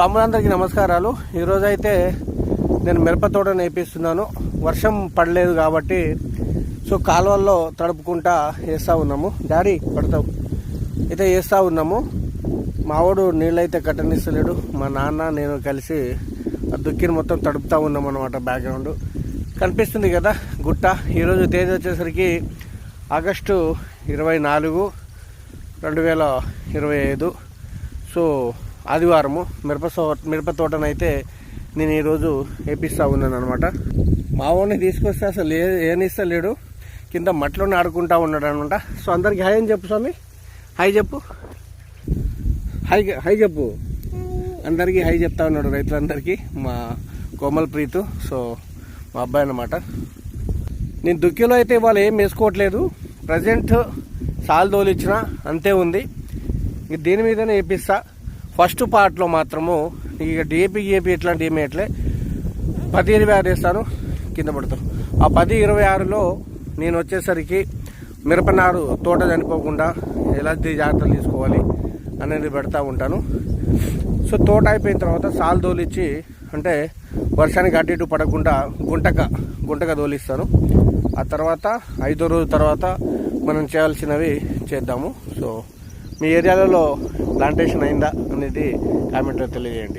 స్వాములందరికీ నమస్కారాలు. ఈరోజు అయితే నేను మిరప తోట నేపిస్తున్నాను వర్షం పడలేదు కాబట్టి సో కాలువల్లో తడుపుకుంటా వేస్తూ ఉన్నాము. డాడీ పడతావు. అయితే వేస్తూ ఉన్నాము. మావాడు నీళ్ళైతే కట్టనిస్తలేడు. మా నాన్న నేను కలిసి ఆ దుక్కిని మొత్తం తడుపుతూ ఉన్నాం అనమాట బ్యాక్గ్రౌండ్. కనిపిస్తుంది కదా గుట్ట. ఈరోజు తేదీ వచ్చేసరికి ఆగస్టు ఇరవై నాలుగు రెండు వేల ఇరవై ఐదు. సో ఆదివారము మిరప మిరప తోటనైతే నేను ఈరోజు వేపిస్తూ ఉన్నాను అనమాట మా వాడిని తీసుకొస్తే అసలు ఏ ఏనిస్తలేడు. కింద మట్లోనే ఆడుకుంటా ఉన్నాడు అనమాట సో అందరికి హాయ్ అని చెప్పు స్వామి. హాయ్ చెప్పు. హాయ్ హాయ్ చెప్పు. అందరికీ హై చెప్తా ఉన్నాడు రైతులందరికీ మా కోమల్ ప్రీతు. సో మా అబ్బాయి అనమాట నేను దుక్కిలో అయితే ఇవాళ ఏం వేసుకోవట్లేదు. ప్రజెంట్ సాల్ తోలిచ్చిన అంతే ఉంది. ఇక దీని మీదనే వేపిస్తా. ఫస్ట్ పార్ట్లో మాత్రము ఇక డిఏపి గీపీ ఇట్లాంటి ఏమి ఎట్లే పది ఇరవై ఆరు వేస్తాను కింద పడతాం. ఆ పది ఇరవై ఆరులో నేను వచ్చేసరికి మిరపనారు తోట చనిపోకుండా ఎలాంటి జాగ్రత్తలు తీసుకోవాలి అనేది పెడతా ఉంటాను. సో తోట అయిపోయిన తర్వాత సాల్ తోలిచ్చి అంటే వర్షానికి అటు ఇటు పడకుండా గుంటక గుంటక తోలిస్తాను ఆ తర్వాత ఐదో రోజు తర్వాత మనం చేయాల్సినవి చేద్దాము. సో మీ ఏరియాలలో ప్లాంటేషన్ అయిందా అనేది కామెంట్లో తెలియజేయండి.